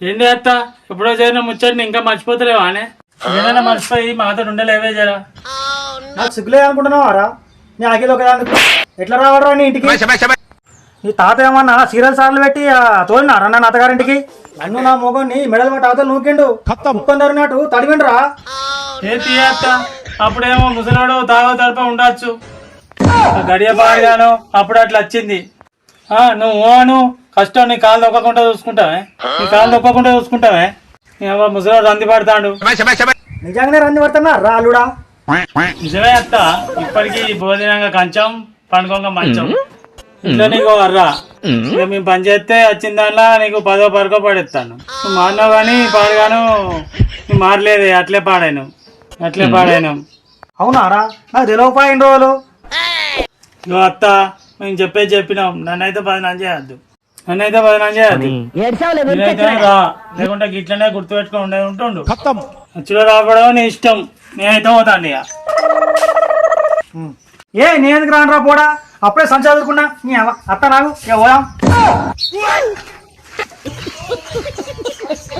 ఏంది అత్త? ఎప్పుడో చేరిన ముచ్చటిని ఇంకా మర్చిపోతలేవా అనే ఏదైనా మర్చిపోయి మాతో ఉండలేవే జరా. నాకు సిగ్గులేదు అనుకుంటున్నావారా నీ అఖిల్ ఒకదానికి ఎట్లా రావడరా నీ ఇంటికి? నీ తాత ఏమన్నా సీరియల్ సార్లు పెట్టి ఆ, తోలినారా నా అత్తగారింటికి నన్ను నా మొగని మెడల్ పట్టి అవతల నూకిండు. కొందరినట్టు తడివిండ్రా? ఏ తీయత్త అప్పుడేమో ముసలాడు తాగో తడప ఉండొచ్చు. ఆ గడియ పాడుగాను అప్పుడు అట్లా వచ్చింది. నువ్వు అను కష్టం నీ కాలు దొక్కకుండా చూసుకుంటావే నీ కాలు దొక్కకుండా చూసుకుంటావే నీ అవ్వ ముసలాడు రంది పడతాడు. నిజంగానే రంది పడుతున్నా రా అల్లుడా నిజమే అత్త ఇప్పటికీ భోజనంగా కంచం పండుగ మంచం. ఇంట్లో నీకు అర్రా. ఇక మేము పని చేస్తే వచ్చిన దానిలో నీకు పదో పరకో పడేస్తాను. నువ్వు మారినావు కానీ పాడుగాను నువ్వు మారలేదు అట్లే పాడాను. అట్లే పాడాను. అవునారా? నాకు తెలియకపోయిన రోజులు ఇగో అత్త మేము చెప్పేది చెప్పినాం. నన్నైతే బదనాం చేయొద్దు. నన్నైతే బదనాం చేయొద్దు. నేనైతే రా. లేకుంటే గిట్లనే గుర్తుపెట్టుకొని ఉండే ఉంటుండు. అచ్చులో రావడం నీ ఇష్టం. నేనైతే పోతాను ఇక ఏ నేను ఎందుకు రాను రా పోడా? అప్పుడే సంచి చదువుకున్నా నీ అత్త నాకు ఇక పోదాం.